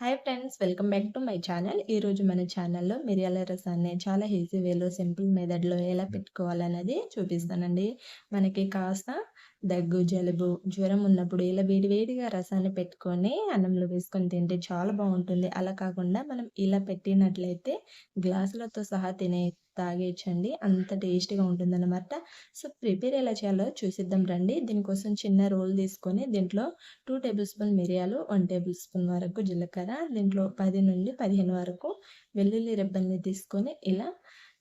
Hi friends welcome back to my channel ఈరోజు మన ఛానల్లో మిరియాల రసాన్ని చాలా ఈజీ వేలో సింపుల్ మెథడ్లో ఎలా పెట్టుకోవాలన్నది చూపిస్తానండి. మనకి కాస్త దగ్గు జలుబు జ్వరం ఉన్నప్పుడు ఇలా వేడి వేడిగా రసాన్ని పెట్టుకొని అన్నంలో వేసుకొని తింటే చాలా బాగుంటుంది. అలా కాకుండా మనం ఇలా పెట్టినట్లయితే గ్లాసులతో సహా తినే తాగేయచ్చండి. అంత టేస్టీగా ఉంటుందన్నమాట. సో ప్రిపేర్ ఎలా చేయాలో చూసిద్దాం రండి. దీనికోసం చిన్న రోల్ తీసుకొని దీంట్లో టూ టేబుల్ స్పూన్ మిరియాలు వన్ టేబుల్ స్పూన్ వరకు జీలకర్ర దీంట్లో పది నుండి పదిహేను వరకు వెల్లుల్లి రెబ్బల్ని తీసుకొని ఇలా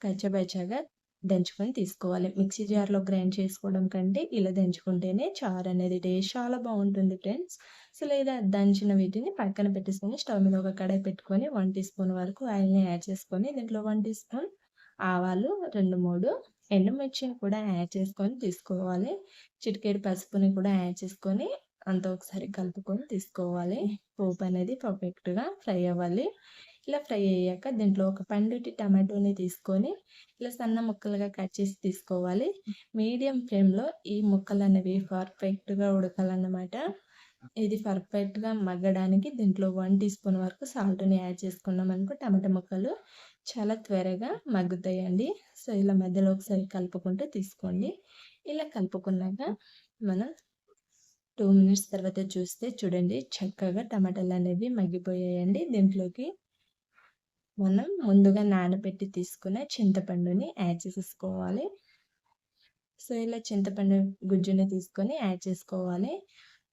కచ్చబచ్చగా దంచుకొని తీసుకోవాలి. మిక్సీ జార్లో గ్రైండ్ చేసుకోవడం కంటే ఇలా దంచుకుంటేనే చారు అనేది టేస్ట్ చాలా బాగుంటుంది ఫ్రెండ్స్. సో లేదా దంచిన వీటిని పక్కన పెట్టేసుకొని స్టవ్ మీద ఒక కడాయి పెట్టుకొని వన్ టీ స్పూన్ వరకు ఆయిల్ని యాడ్ చేసుకొని దీంట్లో వన్ టీ స్పూన్ ఆవాలు రెండు మూడు ఎండుమిర్చిని కూడా యాడ్ చేసుకొని తీసుకోవాలి. చిటికేడు పసుపుని కూడా యాడ్ చేసుకొని అంత ఒకసారి కలుపుకొని తీసుకోవాలి. పోపు అనేది పర్ఫెక్ట్గా ఫ్రై అవ్వాలి. ఇలా ఫ్రై అయ్యాక దీంట్లో ఒక పండుటి టమాటోని తీసుకొని ఇలా సన్న ముక్కలుగా కట్ చేసి తీసుకోవాలి. మీడియం ఫ్లేమ్లో ఈ ముక్కలు అనేవి పర్ఫెక్ట్గా ఉడకాలన్నమాట. ఇది పర్ఫెక్ట్గా మగ్గడానికి దీంట్లో వన్ టీ స్పూన్ వరకు సాల్ట్ని యాడ్ చేసుకున్నాం అనుకో టమాటా ముక్కలు చాలా త్వరగా మగ్గుతాయండి. సో ఇలా మధ్యలో ఒకసారి కలుపుకుంటూ తీసుకోండి. ఇలా కలుపుకున్నాక మనం టూ మినిట్స్ తర్వాత చూస్తే చూడండి చక్కగా టమాటాలు అనేవి మగ్గిపోయాయండి. దీంట్లోకి మనం ముందుగా నానబెట్టి తీసుకున్న చింతపండుని యాడ్ చేసేసుకోవాలి. సో ఇలా చింతపండు గుజ్జుని తీసుకొని యాడ్ చేసుకోవాలి.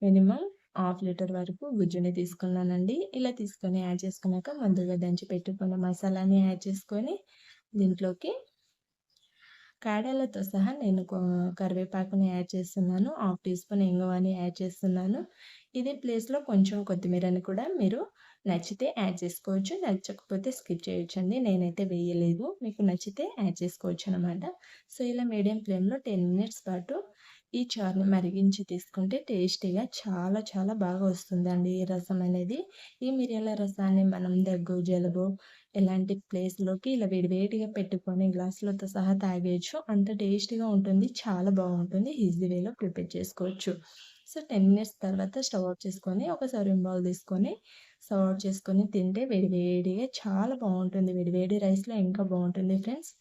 మినిమం హాఫ్ లీటర్ వరకు గుజ్జుని తీసుకున్నానండి. ఇలా తీసుకొని యాడ్ చేసుకున్నాక ముందుగా దంచి పెట్టుకున్న మసాలాని యాడ్ చేసుకొని దీంట్లోకి కాడలతో సహా నేను కరివేపాకుని యాడ్ చేస్తున్నాను. హాఫ్ టీ స్పూన్ ఇంగువని యాడ్ చేస్తున్నాను. ఇదే ప్లేస్లో కొంచెం కొత్తిమీరని కూడా మీరు నచ్చితే యాడ్ చేసుకోవచ్చు. నచ్చకపోతే స్కిప్ చేయొచ్చు అండి నేనైతే వేయలేదు. మీకు నచ్చితే యాడ్ చేసుకోవచ్చు అనమాట సో ఇలా మీడియం ఫ్లేమ్లో టెన్ మినిట్స్ పాటు ఈ చారుని మరిగించి తీసుకుంటే టేస్టీగా చాలా చాలా బాగా వస్తుందండి ఈ రసం అనేది. ఈ మిరియాల రసాన్ని మనం దగ్గు జలుబు ఇలాంటి ప్లేస్లోకి ఇలా వేడివేడిగా పెట్టుకొని గ్లాసులతో సహా తాగేయచ్చు. అంత టేస్టీగా ఉంటుంది చాలా బాగుంటుంది ఈజీ వేలో ప్రిపేర్ చేసుకోవచ్చు. సో టెన్ మినిట్స్ తర్వాత స్టవ్ ఆఫ్ చేసుకొని ఒక సర్వింగ్ బౌల్ తీసుకొని సర్వ్ చేసుకొని తింటే వేడివేడిగా చాలా బాగుంటుంది. వేడివేడి రైస్లో ఇంకా బాగుంటుంది ఫ్రెండ్స్.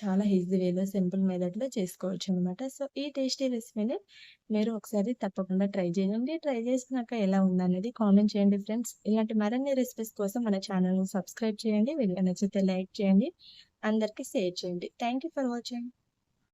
చాలా ఈజీ వేలో సింపుల్ మెథడ్లో చేసుకోవచ్చు అనమాట సో ఈ టేస్టీ రెసిపీని మీరు ఒకసారి తప్పకుండా ట్రై చేయండి. ట్రై చేసినాక ఎలా ఉందనేది కామెంట్ చేయండి ఫ్రెండ్స్. ఇలాంటి మరిన్ని రెసిపీస్ కోసం మన ఛానల్ని సబ్స్క్రైబ్ చేయండి. వీడియో నచ్చితే లైక్ చేయండి. అందరికీ షేర్ చేయండి. Thank for watching.